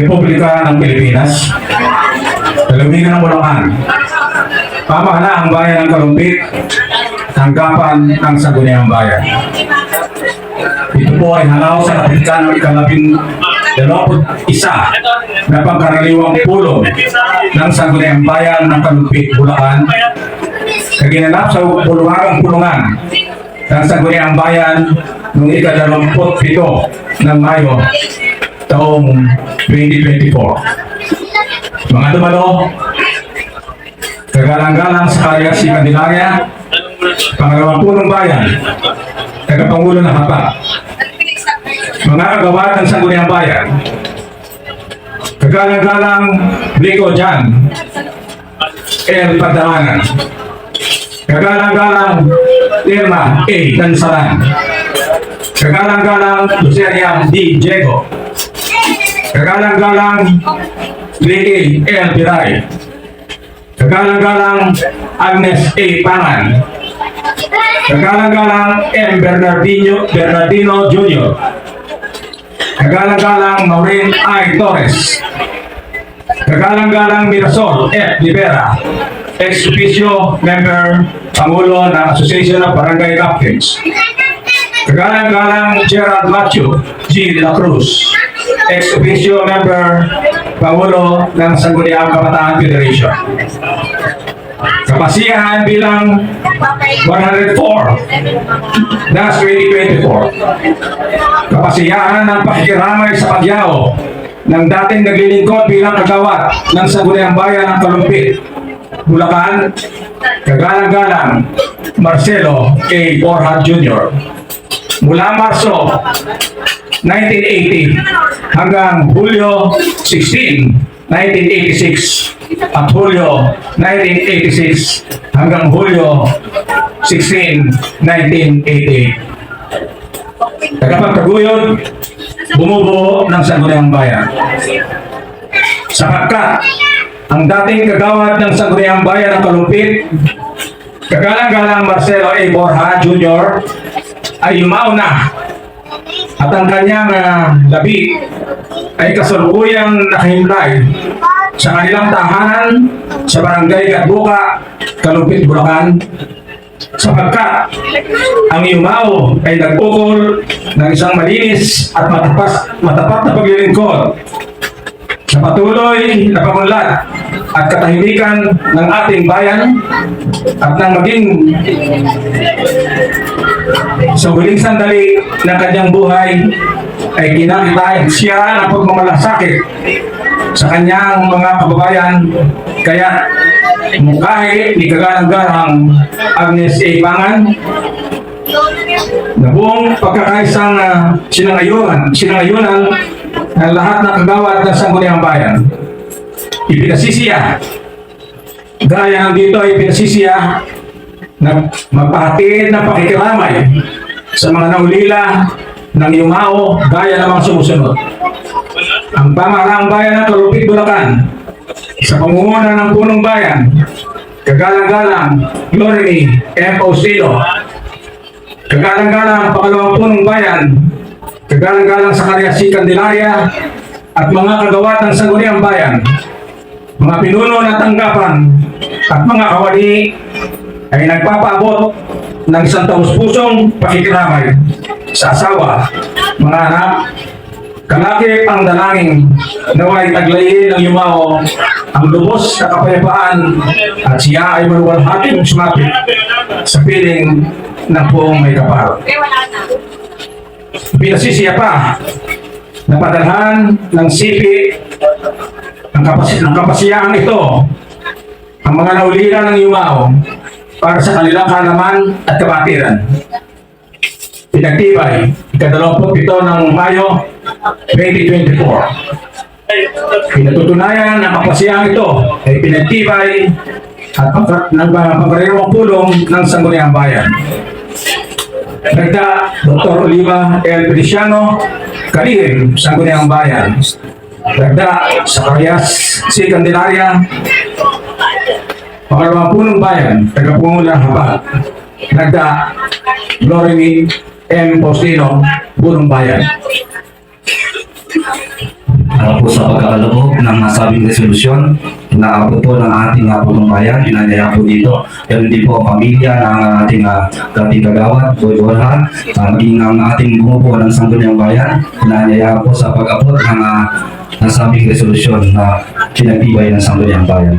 Republika ng Pilipinas, Lalawigan ng Bulacan, Pamahalaang Bayan ng Kalumpit, Tanggapan ng Sangguniang Bayan. Ito po ay halaw sa kapitan ng ikalabing dalawaput isa na pangkaraniwang pulong ng Sangguniang Bayan ng Kalumpit, Bulacan, kaginanap sa pulungang pulungan ng Sangguniang Bayan noong ikadalawamput pito ng Mayo taong 2024. Mga dumalo, kagalang-galang sa karya si Candelaria, pangalawang punong bayan, tagapangulo ng Hapa, mga kagawad ng Sangguniang Bayan, kagalang-galang Blico Jan, El Padahanan, kagalang-galang Irma A. Dansalan, kagalang-galang Luceria D. Diego, kagalang-galang Ricky L. Piray, kagalang-galang Agnes A. Pangan, kagalang-galang M. Bernardino, Bernardino Jr., kagalang-galang Maureen I. Torres, kagalang-galang Mirasol F. Libera, ex-officio member Pangulo ng Association of Barangay Captains, kagalang-galang Gerald Macho G. La Cruz, ex-officio member Pangulo ng Sangguniang Kabataan Federation. Kapasiyahan bilang 104 Dash 2024. Kapasiyahan ng pakikiramay sa pagyao ng dating naglilingkod bilang kagawad ng Sangguniang Bayan ng Kalumpit, Bulacan, Kagalang-galang Marcelo A. Borja Jr. Mula Marso 1980 hanggang Hulyo 16, 1986 at Hulyo 1986 hanggang Hulyo 16, 1988. Tagapagtaguyod, bumubuo ng Sangguniang Bayan. Sapagkat ang dating kagawad ng Sangguniang Bayan ng Kalumpit, kagalang-galang Marcelo A. Borja Jr. ay yumaw na at ang kanyang ah, labi ay kasalukuyang nakahimlay sa kanilang tahanan sa barangay Gatbuka, Kalumpit, Bulacan. Sapagkat ang yumaw ay nagpukol ng isang malinis at matapas, matapat na paglilingkod sa patuloy na pamunlad at katahimikan ng ating bayan at nang maging sa huling sandali ng kanyang buhay ay kinakitain siya ng pagmamalasakit sa kanyang mga kababayan kaya mungkahi ni kagalang-garang Agnes A. Pangan na buong pagkakaisang uh, sinangayunan, sinangayunan ng lahat ng kagawad ng Sangguniang Bayan. Ipinasisiya. Gaya ng dito ay ipinasisiya na magpahatid na pakikiramay sa mga naulila ng yumao gaya ng mga sumusunod. Ang pamahalaang bayan ng Kalupit, Bulacan sa pangunguna ng punong bayan, kagalang-galang Glory M. Osilo, kagalang-galang pangalawang punong bayan, kagalang-galang sa karya si Candelaria at mga kagawa ng Sangguniang Bayan, mga pinuno ng tanggapan at mga kawani ay nagpapaabot ng isang taus-pusong pakikiramay sa asawa, mga anak, kalaki ang dalangin naway taglayin ng yumao ang lubos na kapayapaan at siya ay maluwalhating sumapit sa piling ng buong may kapal. Pinasisiya pa na padalhan ng sipi ng, kapas ng kapasiyahang ito. Ang mga naulila ng yumao para sa kanilang kalaman at kapatiran. Pinagtibay, ikadalawamput pito ng Mayo 2024. Pinatutunayan ang kapasiyahang ito ay pinagtibay at ng pagkarewang pulong ng Sangguniang Bayan. Dagda, Dr. Oliva L. Feliciano, Kalihim, Sangguniang Bayan. Dagda, Sakarias C. Candelaria, Pangalawang punong bayan, tagapungulang haba. Dagda, Glory M. Postino, punong bayan. Para po sa pagkakaloob ng nasabing resolusyon, inaabot po ng ating uh, bayan, inanyaya po dito. Pero hindi po ang pamilya ng ating uh, dating kagawad, Boy Borja, uh, maging ang ating bumubuo ng sangguniang bayan, inanyaya po sa pag-abot ng uh, nasabing resolusyon na pinagtibay ng sangguniang bayan.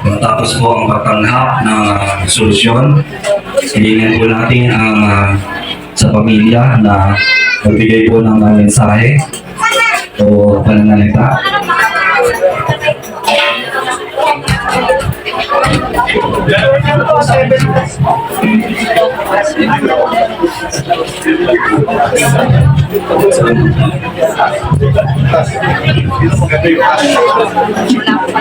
Matapos po ang pagtanghap ng uh, solusyon, hilingin po natin ang uh, sa pamilya na magbigay po ng uh, mensahe o pananalita. Wala ko pa